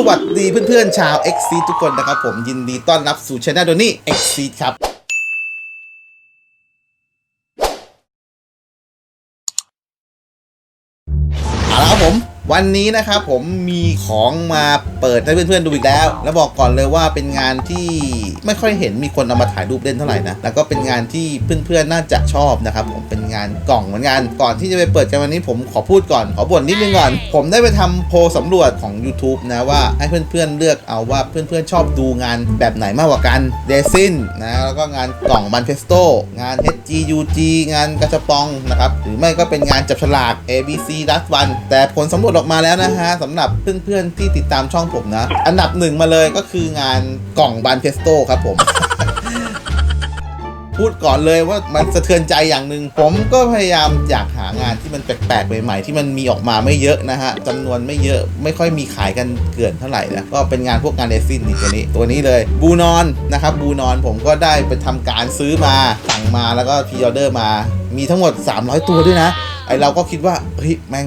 สวัสดีเพื่อนๆชาว x c ทุกคนนะครับผมยินดีต้อนรับสู่ช anel โดนี่ x c ครับ วันนี้นะครับผมมีของมาเปิดให้เพื่อนๆดูอีกแล้ว แล้วบอกก่อนเลยว่าเป็นงานที่ไม่ค่อยเห็นมีคนเอามาถ่ายรูปเล่นเท่าไหร่นะ แล้วก็เป็นงานที่เพื่อนๆน่าจะชอบนะครับผมเป็นงานกล่องเหมือนกัน ก่อนที่จะไปเปิดกันวันนี้ผมขอพูดก่อน ขอบ่นนิดนึงก่อน ผมได้ไปทำโพลสำรวจของ YouTube นะว่าให้เพื่อนๆเลือกเอาว่าเพื่อนๆชอบดูงานแบบไหนมากกว่ากันเดซินนะแล้วก็งานกล่องบันเฟสโตงาน HGUG งานกระชปองนะครับหรือไม่ก็เป็นงานจับฉลาก ABC Last One แต่ผลสำรวจออกมาแล้วนะฮะสำหรับเพื่อนๆที่ติดตามช่องผมนะ อันดับหนึ่งมาเลยก็คืองานกล่องบันเฟสโตครับผม พูดก่อนเลยว่ามันสะเทือนใจอย่างหนึ่งผมก็พยายามอยากหางานที่มันแปลกๆใหม่ๆที่มันมีออกมาไม่เยอะนะฮะจำนวนไม่เยอะไม่ค่อยมีขายกันเกลื่อนเท่าไหร่นะก็เป็นงานพวกงานเดซินนี่ตัวนี้ตัวนี้เลยบูนอนนะครับบูนอนผมก็ได้ไปทำการซื้อมาสั่งมาแล้วก็พรีออเดอร์มา มีทั้งหมด 300 ตัวด้วยนะ ไอเราก็คิดว่าเฮ้ยแม่ง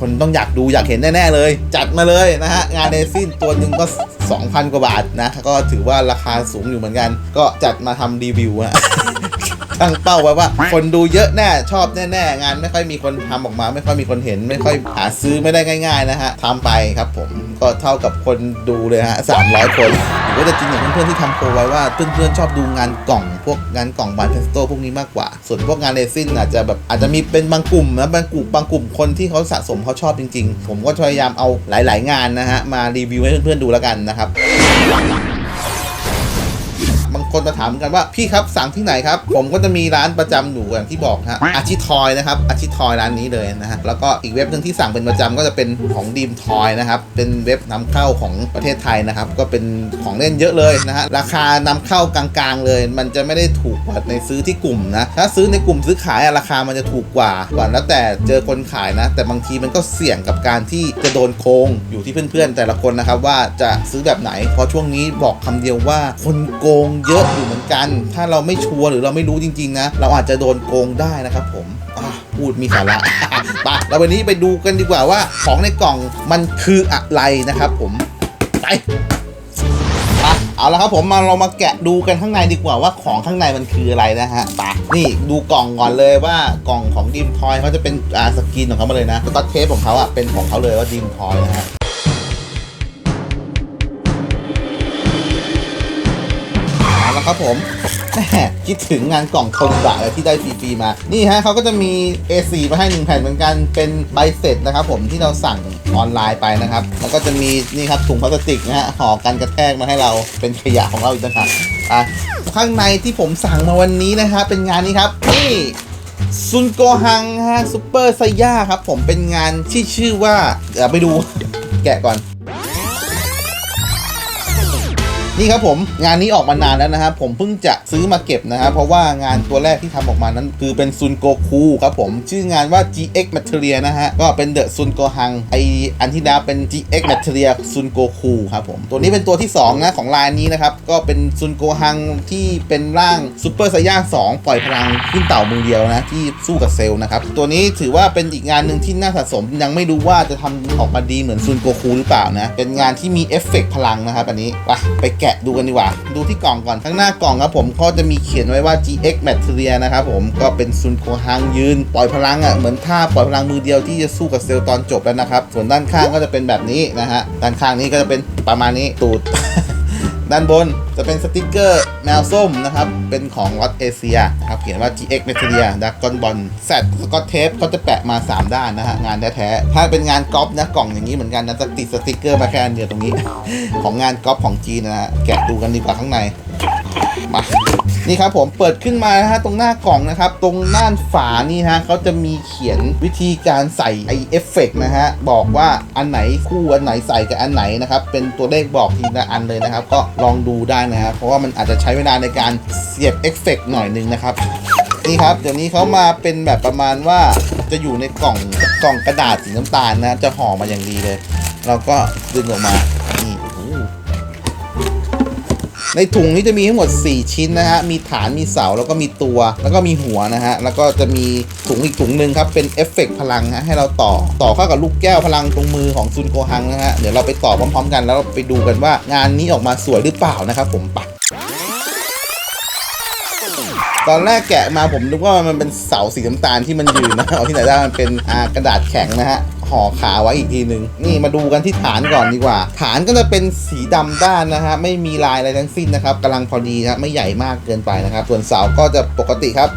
คนต้องอยากดูอยากเห็นแน่ ๆ เลย จัดมาเลยนะฮะ งานเนซินตัวหนึ่งก็ 2,000 กว่าบาทนะ ก็ถือว่าราคาสูงอยู่เหมือนกัน ก็จัดมาทำรีวิวอะตั้งเป้าไว้ว่า คนดูเยอะแน่ชอบแน่ๆงานไม่ค่อยมีคนทำออกมา ไม่ค่อยมีคนเห็น ไม่ค่อยหาซื้อไม่ได้ง่าย ๆ นะฮะทำไปครับผม ก็เท่ากับคนดูเลยฮะสามร้อยคนหรือว่าจะจริงอย่างเพื่อนๆที่ทำโพลไว้ว่าเพื่อนๆชอบดูงานกล่อง พวกงานกล่องบานเทสโตพวกนี้มากกว่า ส่วนพวกงานเรซินอาจจะแบบอาจจะมีเป็นบางกลุ่มนะบางกลุ่มบางกลุ่มคนที่เขาสะสมเขาชอบจริง ๆ ผมก็พยายามเอาหลาย ๆ งานนะฮะมารีวิวให้เพื่อนๆดูแล้วกันนะครับ คนมาถามเหมือนกันว่าพี่ครับสั่งที่ไหนครับ ผมก็จะมีร้านประจำอยู่อย่างที่บอกฮะอาชิทอยนะครับอาชิทอยร้านนี้เลยนะฮะแล้วก็อีกเว็บหนึ่งที่สั่งเป็นประจำก็จะเป็นของดีมทอยนะครับเป็นเว็บนำเข้าของประเทศไทยนะครับก็เป็นของเล่นเยอะเลยนะฮะราคานำเข้ากลางๆเลย มันจะไม่ได้ถูกกว่าในซื้อที่กลุ่มนะถ้าซื้อในกลุ่มซื้อขายราคามันจะถูกกว่าก่อนแล้วแต่เจอคนขายนะ แต่บางทีมันก็เสี่ยงกับการที่จะโดนโกงอยู่ที่เพื่อนๆ แต่ละคนนะครับว่าจะซื้อแบบไหน เพราะช่วงนี้บอกคำเดียวว่าคนโกงเยอะอยู่เหมือนกัน ถ้าเราไม่ชัวร์หรือเราไม่รู้จริง ๆ นะ เราอาจจะโดนโกงได้นะครับผมพูดมีสาระไปแล้ววันนี้ไปดูกันดีกว่าว่าของในกล่องมันคืออะไรนะครับผม ไปเอาละครับผมมาเรามาแกะดูกันข้างในดีกว่าว่าของข้างในมันคืออะไรนะฮะไปนี่ดูกล่องก่อนเลยว่ากล่องของดีมทอยเขาจะเป็นอ่าสกรีนของเขามาเลยนะสตัดเทปของเขาอะเป็นของเขาเลยว่าดีมทอยนะฮะ ครับผมแหมคิดถึงงานกล่องโทนบะเลยที่ได้ฟรีๆมา นี่ฮะเขาก็จะมี A4 มาให้หนึ่งแผ่นเหมือนกันเป็นใบเสร็จนะครับผมที่เราสั่งออนไลน์ไปนะครับ แล้วก็จะมีนี่ครับถุงพลาสติกนะฮะห่อกันกระแทกมาให้เราเป็นขยะของเราอีกต่างหากอะข้างในที่ผมสั่งมาวันนี้นะครับเป็นงานนี้ครับนี่ซุนโกฮังฮะซูเปอร์ไซย่าครับผมเป็นงานที่ชื่อว่าเดี๋ยวไปดูแกะก่อน นี่ครับผมงานนี้ออกมานานแล้วนะครับผมเพิ่งจะซื้อมาเก็บนะครับเพราะว่างานตัวแรกที่ทำออกมานั้น คือเป็นซุนโก คูครับผม ชื่องานว่า GX Material นะฮะ ก็เป็นเดอะซุนโกฮังไออันที่แล้วเป็น GX Material ซุนโกคูครับผม ตัวนี้เป็นตัวที่2นะของลายนี้นะครับ ก็เป็นซุนโกฮังที่เป็นร่างซูเปอร์ไซย่า2ปล่อยพลังขึ้นเต่ามือเดียวนะ ที่สู้กับเซลล์นะครับ ตัวนี้ถือว่าเป็นอีกงานหนึ่งที่น่าสะสมยังไม่รู้ว่าจะทำออกมาดีเหมือนซุนโกคูหรือเปล่านะ เป็นงานที่มีเอฟเฟกต์พลังนะครับอันนี้ไปไปแกะดูกันดีกว่า ดูที่กล่องก่อนข้างหน้ากล่องครับผมก็จะมีเขียนไว้ว่า GX Material นะครับผมก็เป็นซุนโกฮังยืนปล่อยพลังอะเหมือนท่าปล่อยพลังมือเดียวที่จะสู้กับเซลตอนจบแล้วนะครับ ส่วนด้านข้างก็จะเป็นแบบนี้นะฮะด้านข้างนี้ก็จะเป็นประมาณนี้ตูดด้านบนจะเป็นสติกเกอร์แมวส้มนะครับ เป็นของลอตเอเชียนะครับเขียนว่า GX Materia d r a g o n Ball แซดสกอตเทปเขาจะแปะมา 3 ด้านนะฮะ งานแท้ๆถ้าเป็นงานก๊อปนะกล่องอย่างนี้เหมือนกันนะจะติดสติกเกอร์มาแค่อันเดียวตรงนี้ ของงานก๊อปของจีนนะฮะ แกะดูกันดีกว่าข้างใน มานี่ครับผมเปิดขึ้นมานะฮะตรงหน้ากล่องนะครับ ตรงด้านฝานี่ฮะเขาจะมีเขียนวิธีการใส่ไอเอฟเฟกนะฮะบอกว่าอันไหนคู่อันไหนใส่กับอันไหนนะครับเป็นตัวเลขบอกทีละอันเลยนะครับ ก็ลองดูได้นะครับเพราะว่ามันอาจจะใช้เวลาในการเสียบเอฟเฟกหน่อยนึงนะครับนี่ครับเดี๋ยวนี้เขามาเป็นแบบประมาณว่าจะอยู่ในกล่องกล่องกระดาษสีน้ำตาลนะจะห่อมาอย่างดีเลย เราก็ดึงออกมา ในถุงนี้จะมีทั้งหมด 4 ชิ้นนะฮะ มีฐาน มีเสา แล้วก็มีตัว แล้วก็มีหัวนะฮะ แล้วก็จะมีถุงอีกถุงหนึ่งครับ เป็นเอฟเฟกต์พลังฮะ ให้เราต่อ ต่อเข้ากับลูกแก้วพลังตรงมือของซุนโกฮังนะฮะ เดี๋ยวเราไปต่อพร้อมๆกัน แล้วไปดูกันว่างานนี้ออกมาสวยหรือเปล่านะครับผมไปตอนแรกแกะมาผมนึกว่ามันเป็นเสาสีน้ำตาลที่มันยืนนะเอาที่ไหนได้มันเป็นกระดาษแข็งนะฮะ ห่อขาไว้อีกทีหนึ่งนี่มาดูกันที่ฐานก่อนดีกว่า ฐานก็จะเป็นสีดำด้านนะฮะไม่มีลายอะไรทั้งสิ้นนะครับกำลังพอดีครับไม่ใหญ่มากเกินไปนะครับ ส่วนเสาก็จะปกติครับ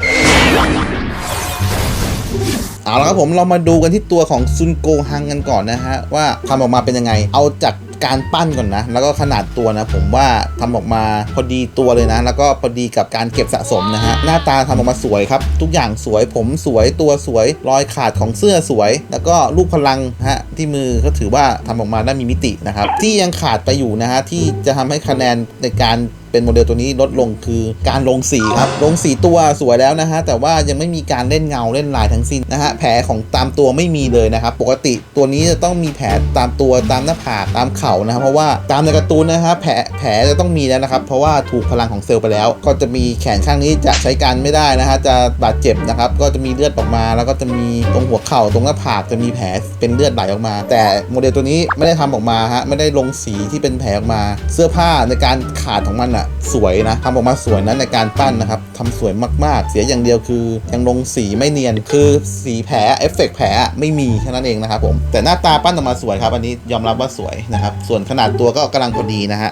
เอาละครับผมเรามาดูกันที่ตัวของซุนโกฮังกันก่อนนะฮะว่าทำออกมาเป็นยังไง เอาจาก การปั้นก่อนนะ แล้วก็ขนาดตัวนะ ผมว่าทำออกมาพอดีตัวเลยนะ แล้วก็พอดีกับการเก็บสะสมนะฮะ หน้าตาทำออกมาสวยครับ ทุกอย่างสวย ผมสวย ตัวสวย รอยขาดของเสื้อสวย แล้วก็ลูกพลังฮะ ที่มือก็ถือว่าทำออกมาได้มีมิตินะครับ ที่ยังขาดไปอยู่นะฮะ ที่จะทำให้คะแนนในการ เป็นโมเดลตัวนี้ลดลงคือการลงสีครับ ลงสีตัวสวยแล้วนะฮะ แต่ว่ายังไม่มีการเล่นเงาเล่นลายทั้งสิ้นนะฮะ แผลของตามตัวไม่มีเลยนะครับ ปกติตัวนี้จะต้องมีแผลตามตัวตามหน้าผากตามเข่านะครับเพราะว่าตามในการ์ตูนนะฮะแผลแผลจะต้องมีแล้วนะครับ เพราะว่าถูกพลังของเซลล์ไปแล้ว ก็จะมีแขนข้างนี้จะใช้การไม่ได้นะฮะจะบาดเจ็บนะครับ ก็จะมีเลือดออกมา แล้วก็จะมีตรงหัวเข่าตรงหน้าผากจะมีแผลเป็นเลือดไหลออกมา แต่โมเดลตัวนี้ไม่ได้ทำออกมาฮะไม่ได้ลงสีที่เป็นแผลออกมา เสื้อผ้าในการขาดของมันอะสวยนะทำออกมาสวยนะในการปั้นนะครับทำสวยมากๆ เสียอย่างเดียวคือ ยังลงสีไม่เนียนคือสีแผลเอฟเฟกต์แผลไม่มีแค่นั้นเองนะครับผมแต่หน้าตาปั้นออกมาสวยครับ อันนี้ยอมรับว่าสวยนะครับส่วนขนาดตัวก็กำลังพอดีนะฮะ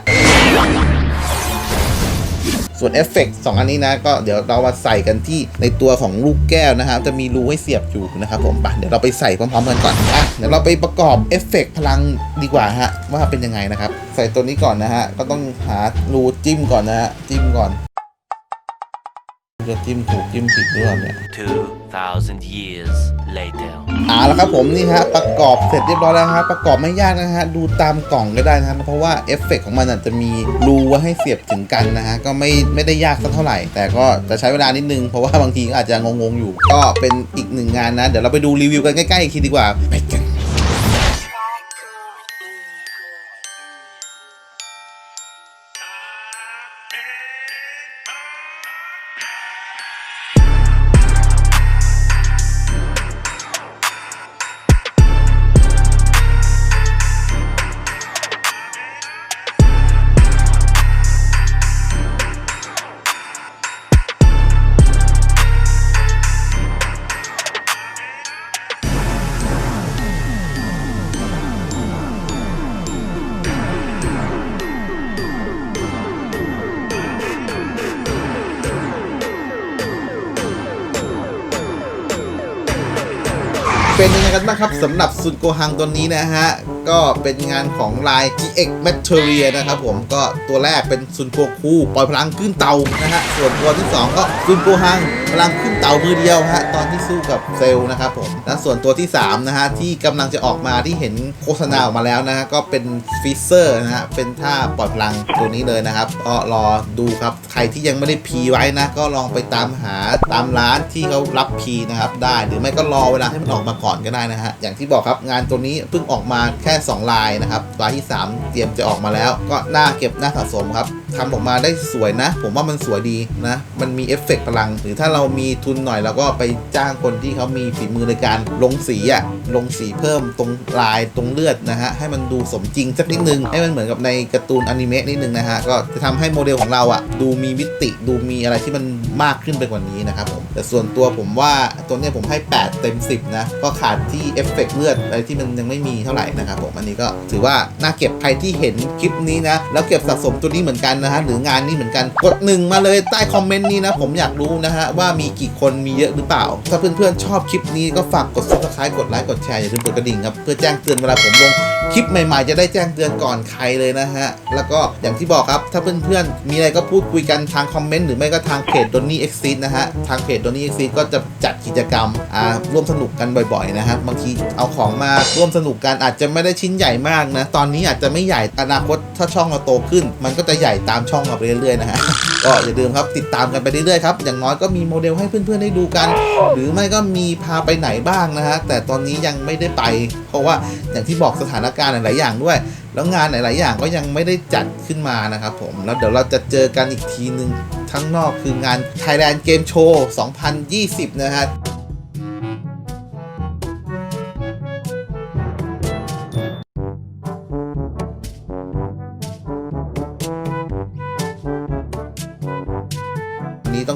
ส่วนเอฟเฟกต์สองอันนี้นะก็เดี๋ยวเรามาใส่กันที่ในตัวของลูกแก้วนะครับ จะมีรูให้เสียบอยู่นะครับผมไปเดี๋ยวเราไปใส่พร้อมๆกันก่อนอะเดี๋ยวเราไปประกอบเอฟเฟกต์พลังดีกว่าฮะว่าเป็นยังไงนะครับ ใส่ตัวนี้ก่อนนะฮะก็ต้องหารูจิ้มก่อนนะฮะจิ้มก่อน จะจิ้มถูกจิ้มผิดหรือเปล่าเนี่ย 2,000 years later. เอาละครับผมนี่ฮะประกอบเสร็จเรียบร้อยแล้วฮะประกอบไม่ยากนะฮะดูตามกล่องก็ได้นะฮะเพราะว่าเอฟเฟกต์ของมันอาจจะมีรูไว้ให้เสียบถึงกันนะฮะก็ไม่ไม่ได้ยากสักเท่าไหร่ แต่ก็จะใช้เวลานิดนึงเพราะว่าบางทีก็อาจจะงงๆอยู่ ก็เป็นอีกหนึ่งงานนะ เดี๋ยวเราไปดูรีวิวกันใกล้ๆอีกทีดีกว่าไปกัน เป็นยังไงกันบ้างครับสำหรับซุนโกฮังตัวนี้นะฮะ ก็เป็นงานของลาย GX Materia นะครับผมก็ตัวแรกเป็นซุนโกคูปล่อยพลังขึ้นเตานะฮะส่วนตัวที่ 2 ก็ซุนโกฮังพลังขึ้นเตามือเดียวฮะตอนที่สู้กับเซลนะครับผมและส่วนตัวที่3นะฮะที่กำลังจะออกมาที่เห็นโฆษณาออกมาแล้วนะฮะก็เป็นฟิเซอร์นะฮะเป็นท่าปล่อยพลังตัวนี้เลยนะครับก็รอดูครับใครที่ยังไม่ได้พีไว้นะก็ลองไปตามหาตามร้านที่เขารับพีนะครับได้หรือไม่ก็รอเวลาให้มันออกมาก่อนก็ได้นะฮะอย่างที่บอกครับงานตัวนี้เพิ่งออกมาแค่2ลายนะครับลายที่ 3 เตรียมจะออกมาแล้ว ก็น่าเก็บน่าสะสมครับ ทำออกมาได้สวยนะ ผมว่ามันสวยดีนะ มันมีเอฟเฟกต์พลัง หรือถ้าเรามีทุนหน่อยเราก็ไปจ้างคนที่เขามีฝีมือในการลงสีอะลงสีเพิ่มตรงลายตรงเลือดนะฮะ ให้มันดูสมจริงสักนิดนึง ให้มันเหมือนกับในการ์ตูนอนิเมะนิดนึงนะฮะ ก็จะทำให้โมเดลของเราอะดูมีมิติ ดูมีอะไรที่มันมากขึ้นไปกว่านี้นะครับผม แต่ส่วนตัวผมว่าตัวนี้ผมให้ 8 เต็ม 10 นะ ก็ขาดที่เอฟเฟกต์เลือดอะไรที่มันยังไม่มีเท่าไหร่นะครับผม อันนี้ก็ถือว่าน่าเก็บใครที่เห็นคลิปนี้นะ แล้วเก็บสะสมตัวนี้เหมือนกันนะฮะหรืองานนี้เหมือนกันกดหนึ่งมาเลยใต้คอมเมนต์นี้นะผมอยากรู้นะฮะว่ามีกี่คนมีเยอะหรือเปล่า ถ้าเพื่อนๆชอบคลิปนี้ก็ฝากกด subscribe กดไลค์กดแชร์อย่าลืมกดกระดิ่งครับเพื่อแจ้งเตือนเวลาผมลงคลิปใหม่ๆ จะได้แจ้งเตือนก่อนใครเลยนะฮะ แล้วก็อย่างที่บอกครับ ถ้าเพื่อนๆ มีอะไรก็พูดคุยกันทางคอมเมนต์หรือไม่ก็ทางเพจ Donny Exit นะฮะ ทางเพจ Donny Exit ก็จะจัดกิจกรรมอ่าร่วมสนุกกันบ่อยๆนะฮะบางทีเอาของมาร่วมสนุกกันอาจจะไม่ได้ชิ้นใหญ่มากนะ ตอนนี้อาจจะไม่ใหญ่อนาคตถ้าช่องเราโตขึ้น มันก็จะใหญ่ตามช่องเราไปเรื่อยๆนะฮะก็อย่าลืมครับติดตามกันไปเรื่อยๆครับอย่างน้อยก็มีโมเดลให้เพื่อนๆได้ดูกัน หรือไม่ก็มีพาไปไหนบ้างนะฮะแต่ตอนนี้ยังไม่ได้ไป เพราะว่าอย่างที่บอกสถานการณ์หลายๆอย่างด้วย แล้วงานหลายๆอย่างก็ยังไม่ได้จัดขึ้นมานะครับผมแล้วเดี๋ยวเราจะเจอกันอีกทีหนึ่งทั้งนอกคืองาน Thailand Game Show 2020 นะฮะ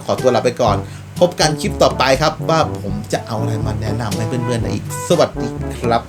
ขอตัวลาไปก่อน พบกันคลิปต่อไปครับว่าผมจะเอาอะไรมาแนะนำให้เพื่อนๆอีก สวัสดีครับ